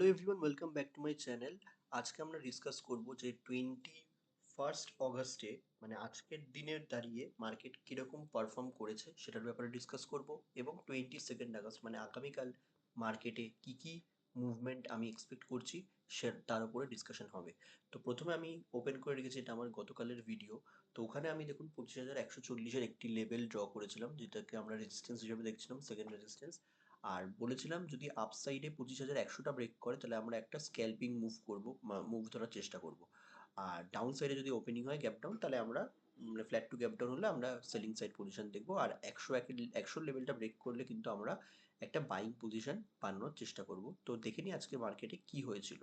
Hello everyone welcome back to my channel আজকে আমরা discuss করব যে টোয়েন্টি ফার্স্ট অগস্টে মানে আজকের দিনের দাঁড়িয়ে মার্কেট কীরকম পারফর্ম করেছে সেটার ব্যাপারে ডিসকাস করব এবং টোয়েন্টি সেকেন্ড আগস্ট মানে আগামীকাল মার্কেটে কী কী মুভমেন্ট আমি এক্সপেক্ট করছি সে তার উপরে ডিসকাশন হবে। তো প্রথমে আমি ওপেন করে রেখেছি, এটা আমার গতকালের ভিডিও তো ওখানে আমি দেখুন পঁচিশ হাজার একশো চল্লিশের একটি লেভেল ড্র করেছিলাম, যেটাকে আমরা রেজিস্ট্যান্স হিসেবে দেখছিলাম সেকেন্ড রেজিস্ট্যান্স আর বলেছিলাম যদি আপসাইডে পঁচিশ হাজার একশোটা ব্রেক করে, তাহলে আমরা একটা স্ক্যাল্পিং মুভ করব মুভ ধরার চেষ্টা করব। আর ডাউন সাইডে যদি ওপেনিং হয় গ্যাপ ডাউন তাহলে আমরা মানে ফ্ল্যাট টু গ্যাপ ডাউন হলে আমরা সেলিং সাইড পজিশন দেখব। আর একশো এক একশো লেভেলটা ব্রেক করলে কিন্তু আমরা একটা বাইং পজিশন বানানোর চেষ্টা করব। তো দেখে নিই আজকে মার্কেটে কি হয়েছিল।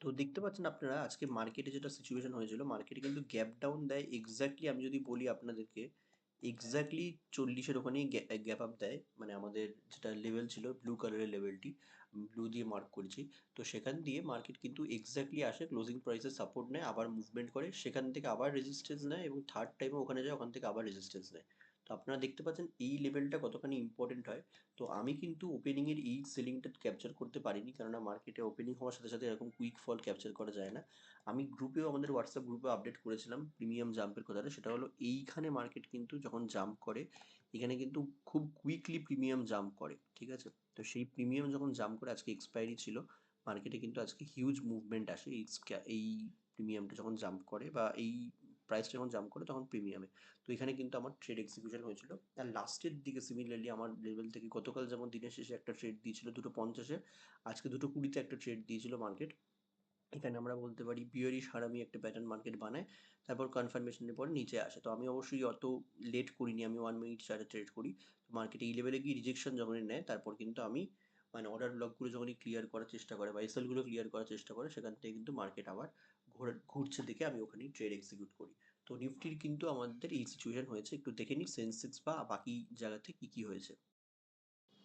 তো দেখতে পাচ্ছেন আপনারা, আজকে মার্কেটে যেটা সিচুয়েশন হয়েছিল মার্কেটে কিন্তু গ্যাপ ডাউন দেয়। এক্স্যাক্টলি আমি যদি বলি আপনাদেরকে এক্স্যাক্টলি চল্লিশের ওখানেই গ্যাপ আপ দেয়। মানে আমাদের যেটা লেভেল ছিল ব্লু কালারের লেভেলটি ব্লু দিয়ে মার্ক করেছি। তো সেখান দিয়ে মার্কেট কিন্তু এক্স্যাক্টলি আসে ক্লোজিং প্রাইসের সাপোর্ট নেয়, আবার মুভমেন্ট করে, সেখান থেকে আবার রেজিস্ট্যান্স নেয় এবং থার্ড টাইমে ওখানে যায়, ওখান থেকে আবার রেজিস্ট্যান্স নেয়। তো আপনারা দেখতে পাচ্ছেন এই লেভেলটা কতখানি ইম্পর্টেন্ট হয়। তো আমি কিন্তু ওপেনিংয়ের এই সেলিংটা ক্যাপচার করতে পারিনি, কেননা মার্কেটে ওপেনিং হওয়ার সাথে সাথে এরকম কুইক ফল ক্যাপচার করা যায় না। আমি গ্রুপেও আমাদের হোয়াটসঅ্যাপ গ্রুপে আপডেট করেছিলাম প্রিমিয়াম জাম্পের কথাটা সেটা হলো এইখানে মার্কেট কিন্তু যখন জাম্প করে, এখানে কিন্তু খুব কুইকলি প্রিমিয়াম জাম্প করে, ঠিক আছে? তো সেই প্রিমিয়াম যখন জাম্প করে আজকে এক্সপায়ারি ছিল মার্কেটে কিন্তু আজকে হিউজ মুভমেন্ট আসে, এই প্রিমিয়ামটা যখন জাম্প করে বা এই প্রাইসটা যখন জাম্প করে তখন প্রিমিয়ামে তো এখানে কিন্তু আমার ট্রেড এক্সিকিউশন হয়েছিল। আর লাস্টের দিকে সিমিলারলি আমার লেভেল থেকে গতকাল যেমন দিনের শেষে একটা ট্রেড দিয়েছিল দুটো পঞ্চাশে আজকে দুটো কুড়িতে একটা ট্রেড দিয়েছিল মার্কেট এখানে আমরা বলতে পারি বিয়ারিশ হারামি একটা প্যাটার্ন মার্কেট বানায়, তারপর কনফার্মেশনের পর নিচে আসে। তো আমি অবশ্যই অত লেট করিনি, আমি ওয়ান মিনিট চারে ট্রেড করি। তো মার্কেটে এই লেভেলে গিয়ে রিজেকশন যখনই নেয়, তারপর কিন্তু আমি মানে অর্ডার ব্লকগুলো যখনই ক্লিয়ার করার চেষ্টা করে বা এসএলগুলো ক্লিয়ার করার চেষ্টা করে, সেখান থেকে কিন্তু মার্কেট আবার ঘুরছে দেখে আমি ওখানেই ট্রেড এক্সিকিউট করি। তো নিফটির কিন্তু আমাদের এই সিচুয়েশন হয়েছে, একটু দেখে নিই সেন্সেক্স বা বাকি জায়গাতে কী কী হয়েছে।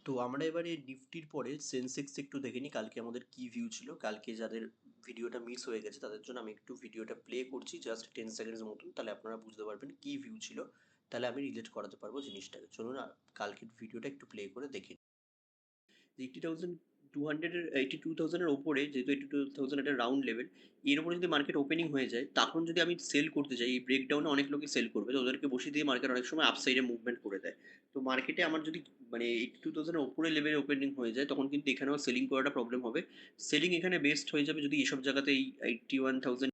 তো আমরা এবারে নিফটির পরে সেন্সেক্স একটু দেখে নিই, কালকে আমাদের কি ভিউ ছিল, কালকে যাদের ভিডিওটা মিস হয়ে গেছে, তাদের জন্য আমি একটু ভিডিওটা প্লে করছি জাস্ট টেন সেকেন্ডের মতন, তাহলে আপনারা বুঝতে পারবেন কি ভিউ ছিল, তাহলে আমি রিলেট করাতে পারব জিনিসটাকে। চলুন কালকের ভিডিওটা একটু প্লে করে দেখে এইটি থাউজেন্ড টু হান্ড্রেডের এইটি টু থাউজেন্ডের ওপরে, যেহেতু এইটি টু থাউজেন্ড একটা রাউন্ড লেভেল এর উপরে যদি মার্কেট ওপেনিং হয়ে যায়, তখন যদি আমি সেল করতে চাই এই ব্রেকডাউনে অনেক লোকই সেল করবে। তো ওদেরকে বসিয়ে দিয়ে মার্কেট অনেক সময় আপসাইডে মুভমেন্ট করে দেয়। তো মার্কেটে আমার যদি মানে এইটি টু থাউজেন্ডের ওপরে লেভেলে ওপেনিং হয়ে যায়, তখন কিন্তু এখানেও সেলিং করাটা প্রবলেম হবে। সেলিং এখানে বেস্ট হয়ে যাবে যদি এইসব জায়গাতে এই এইটটি ওয়ান থাউজেন্ড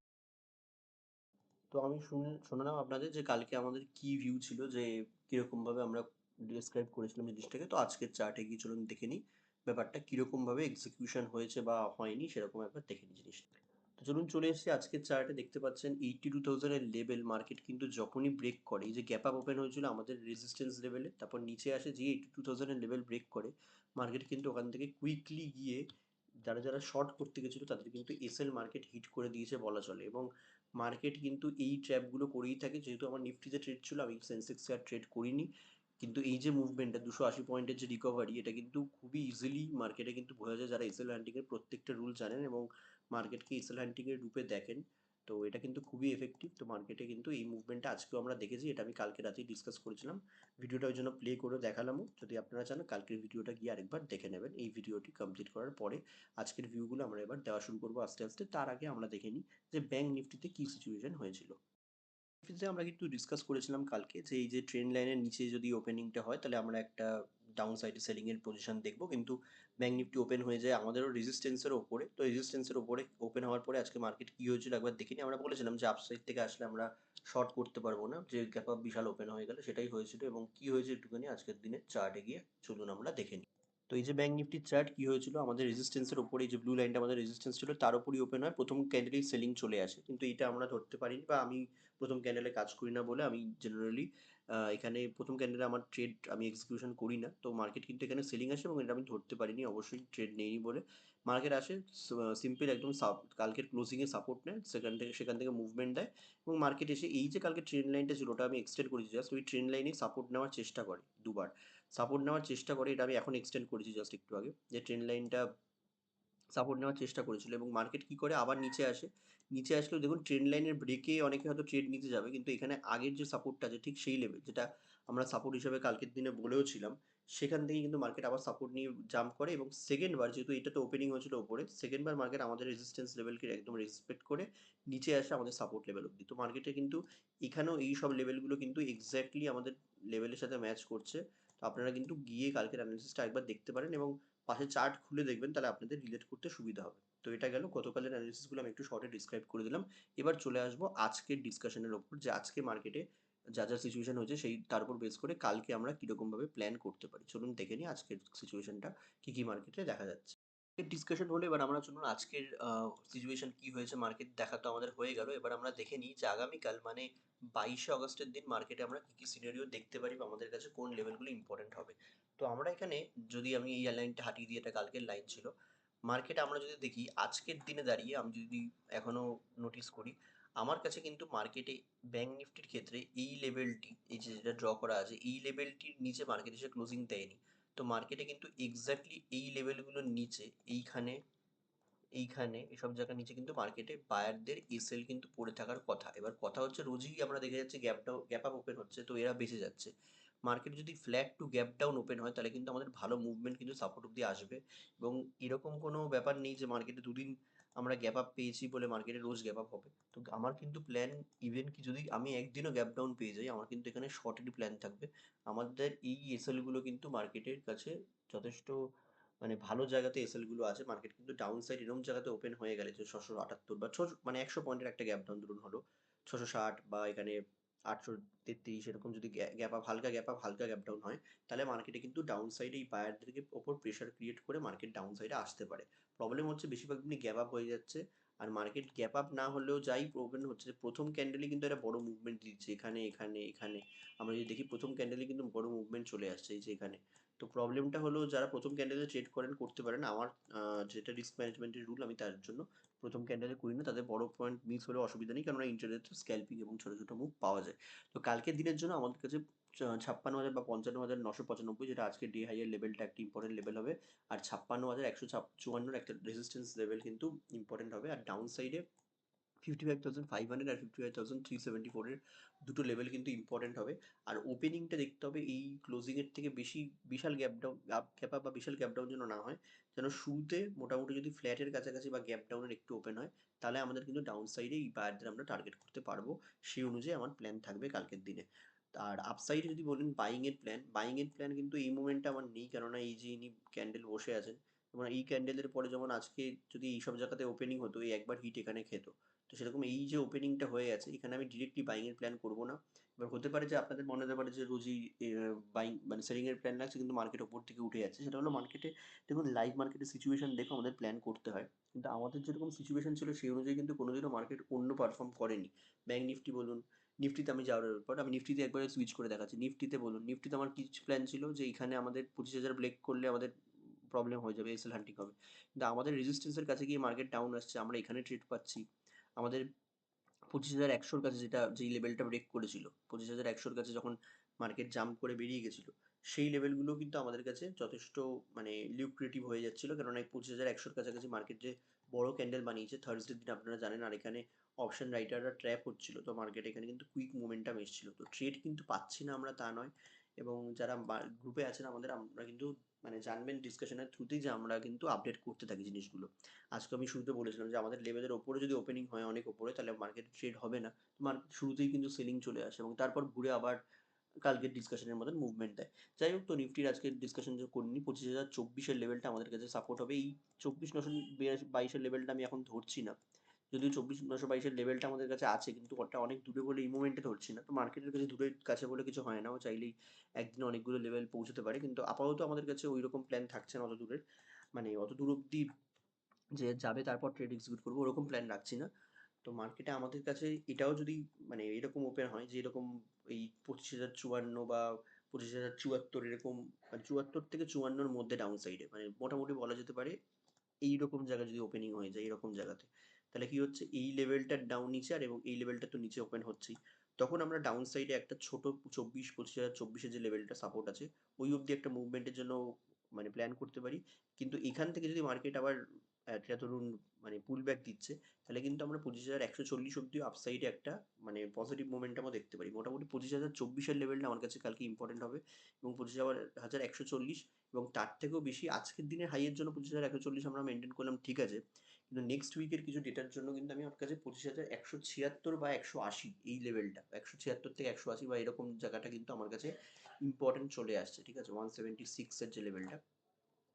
তো আমি শুনে শোনালাম আপনাদের যে কালকে আমাদের কি ভিউ ছিল, যে কীরকমভাবে আমরা ডিসক্রাইব করেছিলাম জিনিসটাকে। তো আজকের চার্টে গিয়ে চলুন দেখে নিই। ব্যাপারটা কীরকমভাবে এক্সিকিউশন হয়েছে বা হয়নি সেরকম একবার দেখে নিই জিনিসটা। তো চলুন চলে এসেছি আজকের চার্টে দেখতে পাচ্ছেন এইটটি টু থাউজেন্ডের লেভেল মার্কেট কিন্তু যখনই ব্রেক করে, এই যে গ্যাপ আপ ওপেন হয়েছিল আমাদের রেজিস্ট্যান্স লেভেলে তারপর নিচে আসে যে এইটটি টু থাউজেন্ডের লেভেল ব্রেক করে মার্কেট কিন্তু ওখান থেকে কুইকলি গিয়ে যারা যারা শর্ট করতে গেছিল তাদের কিন্তু এসএল মার্কেট হিট করে দিয়েছে বলা চলে। এবং মার্কেট কিন্তু এই ট্র্যাপগুলো করেই থাকে, যেহেতু আমার নিফটিতে ট্রেড ছিল, আমি সেন্সেক্সে আর ট্রেড করিনি। কিন্তু এই যে মুভমেন্টটা দুশো আশি পয়েন্টের যে রিকভারি এটা কিন্তু খুবই ইজিলি মার্কেটে কিন্তু বোঝা যায় যারা এসএল হ্যান্ডিংয়ের প্রত্যেকটা রুল জানেন এবং মার্কেটকে এসএল হ্যান্ডিংয়ের রূপে দেখেন। তো এটা কিন্তু খুবই এফেক্টিভ তো মার্কেটে কিন্তু এই মুভমেন্টটা আজকেও আমরা দেখেছি, এটা আমি কালকে রাতেই ডিসকাস করেছিলাম। ভিডিওটা ওই জন্য প্লে করে দেখালামও। যদি আপনারা চান, কালকের ভিডিওটা গিয়ে আরেকবার দেখে নেবেন। এই ভিডিওটি কমপ্লিট করার পরে আজকের ভিউগুলো আমরা এবার দেওয়া শুরু করব আস্তে আস্তে। তার আগে আমরা দেখে নিই যে ব্যাঙ্ক নিফটিতে কী সিচুয়েশন হয়েছিল। নিফটিতে আমরা কিন্তু ডিসকাস করেছিলাম কালকে যে এই যে ট্রেন লাইনের নিচে যদি ওপেনিংটা হয়, তাহলে আমরা একটা ডাউন সাইডে সেলিংয়ের পজিশন দেখব। কিন্তু ব্যাঙ্ক নিফটি ওপেন হয়ে যায় আমাদেরও রেজিস্ট্যান্সের ওপরে। তো রেজিস্ট্যান্সের ওপরে ওপেন হওয়ার পরে আজকে মার্কেট কী হয়েছিল একবার দেখিনি আমরা বলেছিলাম যে আপসাইড থেকে আসলে আমরা শর্ট করতে পারব না। যে গ্যাপ আপ বিশাল ওপেন হয়ে গেলে সেটাই হয়েছিল এবং কী হয়েছে একটুখানি আজকের দিনে চার্টে গিয়ে চলুন আমরা দেখে নিই। তো এই যে ব্যাঙ্ক নিফটির চার্ট কী হয়েছিল? আমাদের রেজিস্ট্যান্সের উপরে এই যে ব্লু লাইনটা আমাদের রেজিস্ট্যান্স ছিল, তার উপরই ওপেন হয়। প্রথম ক্যান্ডেলেই সেলিং চলে আসে। কিন্তু এটা আমরা ধরতে পারিনি বা আমি প্রথম ক্যান্ডেলে কাজ করি না বলে আমি জেনারেলি এখানে প্রথম ক্যান্ডেলে আমার ট্রেড আমি এক্সিকিউশন করি না। তো মার্কেট কিন্তু এখানে সেলিং আসে এবং এটা আমি ধরতে পারিনি। অবশ্যই ট্রেড নেইনি বলে। মার্কেট আসে সিম্পল একদম কালকের ক্লোজিংয়ে সাপোর্ট নেয়। সেখান থেকে সেখান থেকে মুভমেন্ট দেয় এবং মার্কেট এসে এই যে কালকে ট্রেন লাইনটা ছিল, ওটা আমি এক্সটেন্ড করেছি। জাস্ট ওই ট্রেন লাইনেই সাপোর্ট নেওয়ার চেষ্টা করে দুবার। সাপোর্ট নেওয়ার চেষ্টা করে, এটা আমি এখন এক্সটেন্ড করেছি জাস্ট একটু আগে। যে ট্রেন লাইনটা সাপোর্ট নেওয়ার চেষ্টা করেছিল এবং মার্কেট কী করে, আবার নিচে আসে। নিচে আসলেও দেখুন ট্রেন লাইনের ব্রেকে অনেকে হয়তো ট্রেড নিতে যাবে, কিন্তু এখানে আগের যে সাপোর্টটা আছে, ঠিক সেই লেভেল যেটা আমরা সাপোর্ট হিসেবে কালকের দিনে বলেও ছিলাম, সেখান থেকে কিন্তু মার্কেট আবার সাপোর্ট নিয়ে জাম্প করে এবং সেকেন্ড বার যেহেতু এটা তো ওপেনিং হয়েছিল ওপরে সেকেন্ড বার মার্কেট আমাদের রেজিস্ট্যান্স লেভেলকে একদম রেসপেক্ট করে নিচে আসে আমাদের সাপোর্ট লেভেল অবধি। তো মার্কেটে কিন্তু এখানেও এই সব লেভেলগুলো কিন্তু এক্স্যাক্টলি আমাদের লেভেলের সাথে ম্যাচ করছে। তো আপনারা কিন্তু গিয়ে কালকের অ্যানালিসিসটা একবার দেখতে পারেন এবং পাশে চার্ট খুলে দেখবেন, তাহলে আপনাদের রিলেট করতে সুবিধা হবে। তো এটা গেল, গতকালের অ্যানালিসিসগুলো আমি একটু শর্টে ডিসক্রাইব করে দিলাম। এবার চলে আসব আজকের ডিসকাশনের ওপর, যে আজকে মার্কেটে যা যা সিচুয়েশন হয়েছে, সেই তার উপর বেস করে কালকে আমরা কীরকমভাবে প্ল্যান করতে পারি। চলুন দেখে নিই আজকের সিচুয়েশনটা কী কী মার্কেটে দেখা যাচ্ছে। ডিসকাশন হলো, এবার আমরা চলুন আজকের সিচুয়েশন কি হয়েছে মার্কেট দেখা তো আমাদের হয়ে গেল। এবার আমরা দেখে নিই যে আগামীকাল মানে বাইশে অগস্টের দিন মার্কেটে আমরা কী কী সিনারিও দেখতে পারি বা আমাদের কাছে কোন লেভেলগুলো ইম্পর্টেন্ট হবে। তো আমরা এখানে, যদি আমি এই লাইনটা হাঁটিয়ে দিই, এটা কালকের লাইন ছিল। মার্কেট আমরা যদি দেখি, আজকের দিনে দাঁড়িয়ে আমি যদি এখনও নোটিস করি, আমার কাছে কিন্তু মার্কেটে ব্যাঙ্ক নিফটির ক্ষেত্রে এই লেভেলটি এই যে যেটা ড্র করা আছে, এই লেভেলটির নিচে মার্কেট এসে ক্লোজিং দেয়নি। তো মার্কেটে কিন্তু এক্স্যাক্টলি এই লেভেলগুলোর নিচে, এইখানে এইখানে, এসব জায়গার নিচে কিন্তু মার্কেটে বায়ারদের এসেল কিন্তু পড়ে থাকার কথা। এবার কথা হচ্ছে রোজই আমরা দেখে যাচ্ছি গ্যাপটাও গ্যাপ আপ ওপেন হচ্ছে, তো এরা বেঁচে যাচ্ছে। মার্কেট যদি flat to gap down open হয়, তাহলে কিন্তু আমাদের ভালো মুভমেন্ট কিন্তু সাপোর্ট অব্দি আসবে। এবং এরকম কোনো ব্যাপার নেই যে মার্কেটে দুদিন আমরা গ্যাপ আপ পেয়েছি বলে মার্কেটে রোজ গ্যাপ আপ হবে। তো আমার কিন্তু প্ল্যান ইভেন কি যদি আমি একদিনও গ্যাপ ডাউন পেয়ে যাই, আমার কিন্তু এখানে শর্টেরই প্ল্যান থাকবে। আমাদের এই এসএলগুলো কিন্তু মার্কেটের কাছে যথেষ্ট মানে ভালো জায়গাতে এসএলগুলো আছে। মার্কেট কিন্তু ডাউন সাইড এরকম জায়গাতে ওপেন হয়ে গেলে যে ছশো আটাত্তর বা ছশো মানে একশো পয়েন্টের একটা গ্যাপ ডাউন ধরুন হলো। ছশো ষাট বা এখানে আটশো তেত্রিশ এরকম যদি গ্যাপ আপ, হালকা গ্যাপ আপ, হালকা গ্যাপ ডাউন হয়, তাহলে মার্কেটে কিন্তু ডাউন সাইডে এই বায়ারদেরকে ওপর প্রেশার ক্রিয়েট করে মার্কেট ডাউন সাইডে আসতে পারে। প্রবলেম হচ্ছে বেশিরভাগ দিনই গ্যাপ আপ হয়ে যাচ্ছে, আর মার্কেট গ্যাপ আপ না হলেও যাই প্রবলেম হচ্ছে, প্রথম ক্যান্ডেলে কিন্তু একটা বড় মুভমেন্ট দিচ্ছে, এখানে এখানে এখানে। আমরা যদি দেখি প্রথম ক্যান্ডেলে কিন্তু বড় মুভমেন্ট চলে আসছে, এই যে এখানে। তো প্রবলেমটা হলো যারা প্রথম ক্যান্ডেলে ট্রেড করেন, করতে পারেন। আমার যেটা রিস্ক ম্যানেজমেন্টের রুল আমি তার জন্য প্রথম ক্যান্ডেলে করি না। তাদের বড় পয়েন্ট মিস হলেও অসুবিধা নেই কারণ ইন্টারনেটে স্ক্যাল্পিং এবং ছোটো ছোটো মুভ পাওয়া যায়। তো কালকের দিনের জন্য আমাদের কাছে ছাপ্পান্ন হাজার বা পঞ্চান্ন হাজার নশো পঁচানব্বই, যেটা আজকে ডে হাইয়ের লেভেলটা একটা ইম্পর্টেন্ট লেভেল হবে। আর ছাপ্পান্ন হাজার একশো চুয়ান্নর একটা রেজিস্ট্যান্স লেভেল কিন্তু ইম্পর্টেন্ট হবে। আর ডাউন সাইডে fifty five thousand five hundred আর ফিফটি ফাইভ থাউজেন্ড সেভেন্টি ফোরের দুটো লেভেল কিন্তু ইম্পর্টেন্ট হবে। আর ওপেনিংটা দেখতে হবে, এই ক্লোজিংয়ের থেকে বেশি বিশাল গ্যাপ ডাউন গ্যাপ আপ বা বিশাল গ্যাপ ডাউন যেন না হয়, যেন শুরুতে মোটামুটি যদি ফ্ল্যাটের কাছাকাছি বা গ্যাপ ডাউনের একটু ওপেন হয়, তাহলে আমাদের কিন্তু ডাউন সাইডে এই বায়ারদের আমরা টার্গেট করতে পারব। সেই অনুযায়ী আমার প্ল্যান থাকবে কালকের দিনে। আর আপসাইডে যদি বলেন বাইংয়ের প্ল্যান বাইংয়ের প্ল্যান কিন্তু এই মুমেন্টে আমার নেই, কেননা এই যে ইনি ক্যান্ডেল বসে আছেন, এবং এই ক্যান্ডেলের পরে যেমন আজকে যদি এই সব জায়গাতে ওপেনিং হতো, এই একবার হিট এখানে খেত তো সেরকম এই যে ওপেনিংটা হয়ে আছে এখানে আমি ডিরেক্টলি বাইংয়ের প্ল্যান করব না। এবার হতে পারে যে আপনাদের মনে হতে পারে যে রোজই বাইং মানে সেলিংয়ের প্ল্যান লাগছে, কিন্তু মার্কেট ওপর থেকে উঠে যাচ্ছে। সেটা হলো মার্কেটে দেখুন লাইভ মার্কেটের সিচুয়েশন দেখে আমাদের প্ল্যান করতে হয়। কিন্তু আমাদের যেরকম সিচুয়েশন ছিল, সেই অনুযায়ী কিন্তু কোনোদিনও মার্কেট অন্য পারফর্ম করেনি। ব্যাঙ্ক নিফটি বলুন নিফটিতে আমি যাওয়ার পর, আমি নিফটিতে একবারে সুইচ করে দেখাচ্ছি। নিফটিতে বলুন নিফটিতে আমার কিছু প্ল্যান ছিল যে এখানে আমাদের পঁচিশ হাজার ব্রেক করলে আমাদের প্রবলেম হয়ে যাবে এসএল হান্টিং হবে। কিন্তু আমাদের রেজিস্ট্যান্সের কাছে গিয়ে মার্কেট ডাউন আসছে, আমরা এখানে ট্রেড পাচ্ছি। আমাদের পঁচিশ হাজার একশোর কাছে যেটা, যেই লেভেলটা ব্রেক করেছিল, পঁচিশ হাজার একশোর কাছে যখন মার্কেট জাম্প করে বেরিয়ে গেছিল, সেই লেভেলগুলো কিন্তু আমাদের কাছে যথেষ্ট মানে লিউক্রেটিভ হয়ে যাচ্ছিল। কেননা এই পঁচিশ হাজার একশোর কাছাকাছি মার্কেট যে বড় ক্যান্ডেল বানিয়েছে থার্সডের দিন আপনারা জানেন, আর এখানে অপশন রাইটাররা ট্র্যাপ হচ্ছিল। তো মার্কেট এখানে কিন্তু কুইক মোমেন্টাম এসেছিল। তো ট্রেড কিন্তু পাচ্ছি না আমরা তা নয়। এবং যারা গ্রুপে আছেন আমাদের, আমরা কিন্তু মানে জানবেন ডিসকাশনের থ্রুতেই যে আমরা কিন্তু আপডেট করতে থাকি জিনিসগুলো। আজকে আমি শুরুতে বলেছিলাম যে আমাদের লেভেলের ওপরে যদি ওপেনিং হয় অনেক ওপরে, তাহলে মার্কেট ট্রেড হবে না। মার্কেট শুরুতেই কিন্তু সেলিং চলে আসে এবং তারপর ঘুরে আবার কালকের ডিসকাশনের মতন মুভমেন্ট দেয়। যাই হোক, তো নিফটির আজকে ডিসকাশন যে করিনি, পঁচিশ হাজার চব্বিশের লেভেলটা আমাদের কাছে সাপোর্ট হবে। এই চব্বিশ নশো বাইশের লেভেলটা আমি এখন ধরছি না। যদিও চব্বিশ নশো বাইশের লেভেলটা আমাদের কাছে আছে, কিন্তু ওটা অনেক দূরে বলে এই মুমেন্টে ধরছি না। তো মার্কেটের কাছে দূরের কাছে বলে কিছু হয় না। ও চাইলেই একদিনে অনেকগুলো লেভেল পৌঁছতে পারে। কিন্তু আপাতত আমাদের কাছে ওই রকম প্ল্যান থাকছে না অত দূরের। মানে অত দূর অব্দি যে যাবে তারপর ট্রেড এক্সিকিউট করব, ওরকম প্ল্যান রাখছি না। তো মার্কেটে আমাদের কাছে এটাও যদি মানে এরকম ওপেন হয়, যে এরকম এই পঁচিশ হাজার চুয়ান্ন বা পঁচিশ হাজার চুয়াত্তর এরকম চুয়াত্তর থেকে চুয়ান্নর মধ্যে ডাউন সাইডে মানে মোটামুটি বলা যেতে পারে এইরকম জায়গা যদি ওপেনিং হয়ে যায়, এরকম জায়গাতে। তাহলে কি হচ্ছে? এই লেভেলটার ডাউন নিচে আর এবং এই লেভেলটা তো নিচে ওপেন হচ্ছেই। তখন আমরা ডাউন সাইডে একটা ছোট চব্বিশ, পঁচিশ হাজার চব্বিশের যে লেভেলটা সাপোর্ট আছে, ওই অবধি একটা মুভমেন্টের জন্য মানে প্ল্যান করতে পারি। কিন্তু এখান থেকে যদি মার্কেট আবার একটা ধরুন মানে পুল ব্যাক দিচ্ছে, তাহলে কিন্তু আমরা পঁচিশ হাজার, একশো চল্লিশ অব্দি আপসাইডে একটা মানে পজিটিভ মোমেন্টামও দেখতে পারি। মোটামুটি পঁচিশ হাজার, চব্বিশের লেভেলটা আমার কাছে কালকে ইম্পর্টেন্ট হবে এবং পঁচিশ হাজার একশো চল্লিশ এবং তার থেকেও বেশি আজকের দিনের হাইয়ের জন্য পঁচিশ হাজার, একশো চল্লিশ আমরা মেনটেন করলাম, ঠিক আছে। কিন্তু নেক্সট উইকের কিছু ডেটার জন্য কিন্তু আমি আমার কাছে পঁচিশ হাজার একশো ছিয়াত্তর বা একশো আশি এই লেভেলটা একশো ছিয়াত্তর থেকে একশো আশি বা এরকম জায়গাটা কিন্তু আমার কাছে ইম্পর্টেন্ট চলে আসছে, ঠিক আছে? ওয়ান সেভেন্টি সিক্সের যে লেভেলটা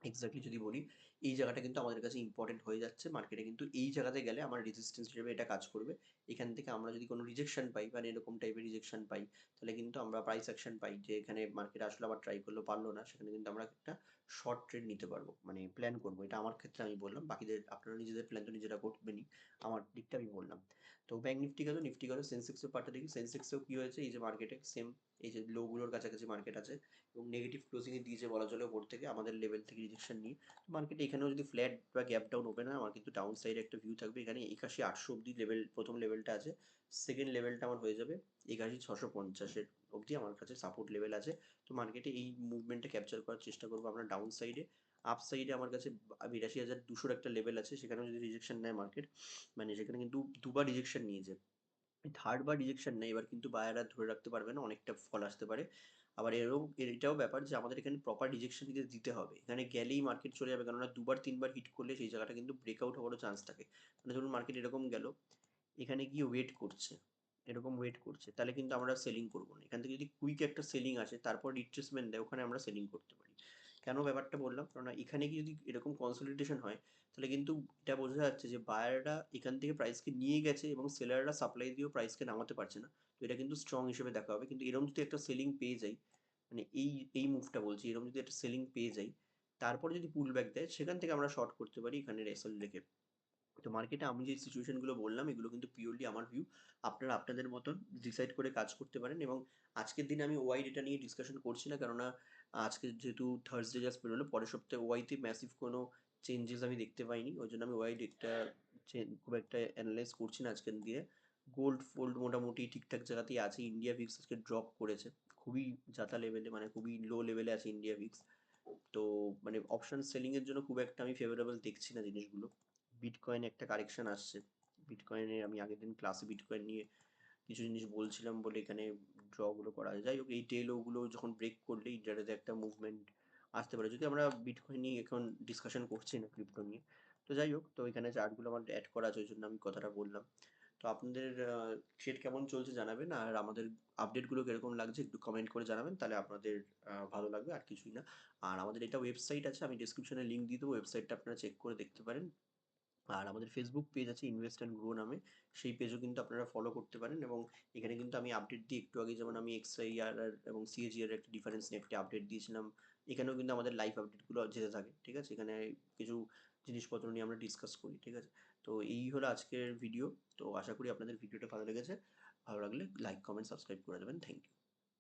এক্স্যাক্টলি যদি বলি এই জায়গাটা কিন্তু আমাদের কাছে ইম্পর্টেন্ট হয়ে যাচ্ছে। মার্কেটে কিন্তু এই জায়গাতে গেলে আমার রেজিস্ট্যান্স হিসেবে এটা কাজ করবে। এখান থেকে আমরা যদি কোনো রিজেকশন পাই মানে এরকম টাইপের রিজেকশন পাই, তাহলে কিন্তু আমরা প্রাইস অ্যাকশন পাই যে এখানে মার্কেট আসলে, আবার ট্রাই করল, পারল না, সেখানে কিন্তু আমরা একটা শর্ট ট্রেড নিতে পারব মানে প্ল্যান করব। এটা আমার ক্ষেত্রে আমি বললাম, বাকিদের আপনারা নিজেদের প্ল্যান তো নিজেরা করবেনই, আমার দিকটা আমি বললাম। তো ব্যাঙ্ক নিফটি গেল নিফটি গেল সেন্সেক্সের পার্টটা দেখি সেন্সেক্সেও কী হয়েছে? এই যে মার্কেটে সেম এই যে লোগুলোর কাছাকাছি মার্কেট আছে এবং নেগেটিভ ক্লোজিংয়ে দিয়েছে বলা চলে ওপর থেকে আমাদের লেভেল থেকে রিজেকশন নিয়ে মার্কেটে এখানেও যদি ফ্ল্যাট বা গ্যাপ ডাউন ওপেন হয়, আমার কিন্তু ডাউন সাইডে একটা ভিউ থাকবে। এখানে একাশি আটশো অব্দি লেভেল প্রথম লেভেলটা আছে সেকেন্ড লেভেলটা আমার হয়ে যাবে একাশি ছশো পঞ্চাশের অবধি আমার কাছে সাপোর্ট লেভেল আছে। তো মার্কেটে এই মুভমেন্টটা ক্যাপচার করার চেষ্টা করব আমরা ডাউন সাইডে আপ সাইডে আমার কাছে বিরাশি হাজার দুশোর একটা লেভেল আছে, সেখানেও যদি রিজেকশন নেয় মার্কেট মানে সেখানে কিন্তু দুবার রিজেকশন নিয়েছে। থার্ড বার রিজেকশন নেই, এবার কিন্তু বায়াররা ধরে রাখতে পারবে না, অনেকটা ফল আসতে পারে। আবার এরও, এটাও ব্যাপার যে আমাদের এখানে প্রপার রিজেকশন দিতে হবে। এখানে গেলেই মার্কেট চলে যাবে, কেননা দুবার, তিনবার হিট করলে সেই জায়গাটা কিন্তু ব্রেকআউট হওয়ারও চান্স থাকে। মানে ধরুন মার্কেট এরকম গেল, এখানে গিয়ে ওয়েট করছে, এরকম ওয়েট করছে, তাহলে কিন্তু আমরা সেলিং করব না। এখান থেকে যদি কুইক একটা সেলিং আসে, তারপর রিট্রেসমেন্ট দেয়, ওখানে আমরা সেলিং করতে পারি। কেন ব্যাপারটা বললাম? কারণ এখানে কি যদি এরকম কনসলিডেশন হয়, তাহলে কিন্তু এটা বোঝা যাচ্ছে যে বায়াররা এখান থেকে প্রাইসকে নিয়ে গেছে এবং সেলাররা সাপ্লাই দিয়েও প্রাইসকে নামাতে পারছে না। তো এটা কিন্তু স্ট্রং হিসেবে দেখা হবে। কিন্তু এরকম যদি একটা সেলিং পেয়ে যাই মানে এই এই মুভটা বলছি, এরকম যদি একটা সেলিং পেয়ে যাই, তারপরে যদি পুল ব্যাক দেয়, সেখান থেকে আমরা শর্ট করতে পারি এখানে রেসেল রেখে তো মার্কেটে আমি যে সিচুয়েশনগুলো বললাম, এগুলো কিন্তু পিওরলি আমার ভিউ আপনারা আপনাদের মতন ডিসাইড করে কাজ করতে পারেন এবং আজকের দিনে আমি ওয়াই ডেটা নিয়ে ডিসকাশন করছি না, কেননা আজকে যেহেতু থার্সডে জাস্ট বেরোলো, পরের সপ্তাহে ওয়াইতে ম্যাসিভ কোনো চেঞ্জেস আমি দেখতে পাইনি। ওই জন্য আমি ওয়াই ডেটটা খুব একটা অ্যানালাইজ করছি না আজকের দিয়ে গোল্ড ফোল্ড মোটামুটি ঠিকঠাক জায়গাতেই আছে। ইন্ডিয়া ভিক্স আজকে ড্রপ করেছে। খুবই জাতা লেভেলে মানে খুবই লো লেভেলে আছে ইন্ডিয়া ভিক্স তো মানে অপশন সেলিংয়ের জন্য খুব একটা আমি ফেভারেবল দেখছি না জিনিসগুলো। বিটকয়েনে একটা কারেকশন আসছে। বিটকয়েনে আমি আগের দিন ক্লাসে বিটকয়েন নিয়ে কিছু জিনিস বলছিলাম বলে এখানে ড্রগুলো করা যায় যাই হোক, এই টেলোগুলো যখন ব্রেক করলে ইন্টারনেটে একটা মুভমেন্ট আসতে পারে। যদি আমরা বিটকয়েন নিয়ে এখন ডিসকাশন করছি না ক্রিপ্টো নিয়ে, তো যাই হোক, তো এখানে চার্টগুলো আমার অ্যাড করা আছে, ওই জন্য আমি কথাটা বললাম। তো আপনাদের ট্রেড কেমন চলছে জানাবেন? আর আমাদের আপডেটগুলো কীরকম লাগছে একটু কমেন্ট করে জানাবেন, তাহলে আপনাদের ভালো লাগবে আর কিছুই না। আর আমাদের এটা ওয়েবসাইট আছে, আমি ডিসক্রিপশনে লিঙ্ক দিয়ে দেবো। ওয়েবসাইটটা আপনারা চেক করে দেখতে পারেন। আর আমাদের ফেসবুক পেজ আছে ইনভেস্ট অ্যান্ড গ্রো নামে। সেই পেজও কিন্তু আপনারা ফলো করতে পারেন এবং এখানে কিন্তু আমি আপডেট দিই একটু আগে যেমন আমি এক্সআইআর এবং সিএজিআর একটা ডিফারেন্স নিয়ে একটি আপডেট দিয়েছিলাম। এখানেও কিন্তু আমাদের লাইভ আপডেটগুলো যেতে থাকে, ঠিক আছে? এখানে কিছু জিনিসপত্র নিয়ে আমরা ডিসকাস করি, ঠিক আছে? তো এই হলো আজকের ভিডিও তো আশা করি আপনাদের ভিডিওটা ভালো লেগেছে। ভালো লাগলে লাইক কমেন্ট সাবস্ক্রাইব করে দেবেন। Thank you